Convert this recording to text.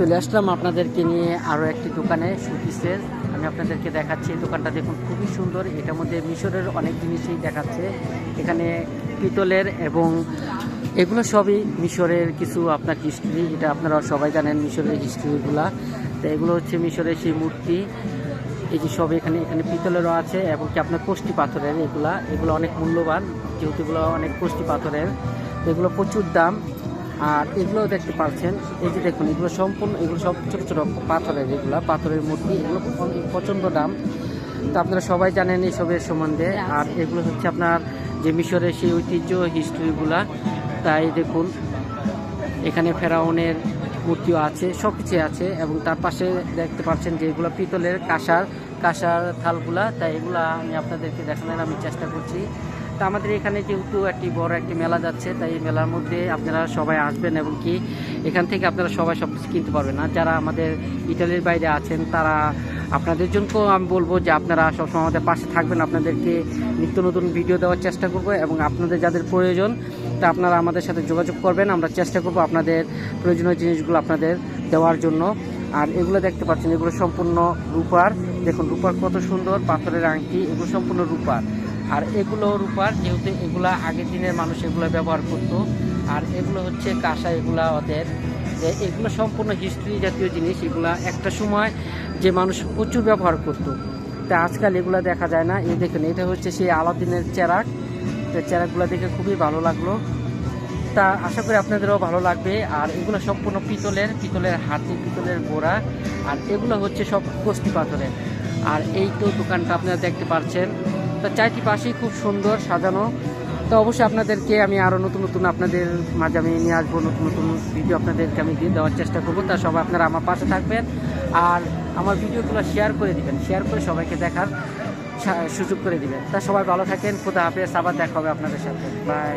চলে আসলাম আপনাদেরকে নিয়ে আরও একটি দোকানে সুপিসের আমি আপনাদেরকে দেখাচ্ছি, এই দোকানটা দেখুন, খুবই সুন্দর। এটার মধ্যে মিশরের অনেক জিনিসই দেখাচ্ছে। এখানে পিতলের এবং এগুলো সবই মিশরের কিছু আপনার হিস্ট্রি এটা আপনারা সবাই জানেন মিশরের হিস্ট্রিগুলা তো এগুলো হচ্ছে মিশরের সেই মূর্তি। এই যে সব এখানে এখানে পিতলেরও আছে এবং কি আপনার কোষ্টি পাথরের এগুলা। এগুলো অনেক মূল্যবান, যেহেতু এগুলো অনেক কোষ্টি পাথরের। এগুলো প্রচুর দাম। আর এগুলো দেখতে পাচ্ছেন। এই যে দেখুন, এগুলো সম্পূর্ণ এগুলো সব ছোটো ছোটো পাথরের এগুলো, পাথরের মূর্তি। এগুলো প্রচণ্ড দাম। তো আপনারা সবাই জানেন এইসবের সম্বন্ধে। আর এগুলো হচ্ছে আপনার যে মিশরের সেই ঐতিহ্য হিস্ট্রিগুলা তাই দেখুন, এখানে ফেরাউনের মূর্তিও আছে সব কিছু আছে। এবং তার পাশে দেখতে পাচ্ছেন যে এগুলো পিতলের কাঁসার কাঁসার থালগুলা। তাই এগুলা আমি আপনাদেরকে দেখানোর আমি চেষ্টা করছি। তা আমাদের এখানে যেহেতু একটি বড় একটি মেলা যাচ্ছে, তাই এই মেলার মধ্যে আপনারা সবাই আসবেন এবং কি এখান থেকে আপনারা সবাই সব কিছু কিনতে পারবেন। না যারা আমাদের ইটালির বাইরে আছেন, তারা আপনাদের জন্যও আমি বলব যে আপনারা সবসময় আমাদের পাশে থাকবেন। আপনাদেরকে নিত্য নতুন ভিডিও দেওয়ার চেষ্টা করব এবং আপনাদের যাদের প্রয়োজন, তা আপনারা আমাদের সাথে যোগাযোগ করবেন। আমরা চেষ্টা করব আপনাদের প্রয়োজনীয় জিনিসগুলো আপনাদের দেওয়ার জন্য। আর এগুলো দেখতে পাচ্ছেন, এগুলো সম্পূর্ণ রূপার। দেখুন, রূপার কত সুন্দর পাথরের আংটি, এগুলো সম্পূর্ণ রূপার। আর এগুলোর উপর যেহেতু এগুলা আগের দিনের মানুষ এগুলো ব্যবহার করতো, আর এগুলো হচ্ছে কাঁসা, এগুলা ওদের, যে এগুলো সম্পূর্ণ হিস্ট্রি জাতীয় জিনিস, এগুলা একটা সময় যে মানুষ প্রচুর ব্যবহার করতো। তা আজকাল এগুলো দেখা যায় না। এই দেখুন, এটা হচ্ছে সেই আলাদিনের চেরাক। তো চেরাকগুলো দেখে খুবই ভালো লাগল। তা আশা করি আপনাদেরও ভালো লাগবে। আর এগুলো সম্পূর্ণ পিতলের পিতলের হাতি, পিতলের গোড়া, আর এগুলো হচ্ছে সব কষ্টি পাথরের। আর এই তো দোকানটা আপনারা দেখতে পাচ্ছেন তা চারটি পাশেই খুব সুন্দর সাজানো। তো অবশ্যই আপনাদেরকে আমি আরও নতুন নতুন আপনাদের মাঝে আমি নিয়ে আসব, নতুন নতুন ভিডিও আপনাদেরকে আমি দিয়ে দেওয়ার চেষ্টা করব। তা সবাই আপনারা আমার পাশে থাকবেন আর আমার ভিডিওগুলো শেয়ার করে দিবেন শেয়ার করে সবাইকে দেখার সুযোগ করে দিবেন। তা সবাই ভালো থাকেন, খুদা হাফেজ, আবার দেখা হবে আপনাদের সাথে। বাই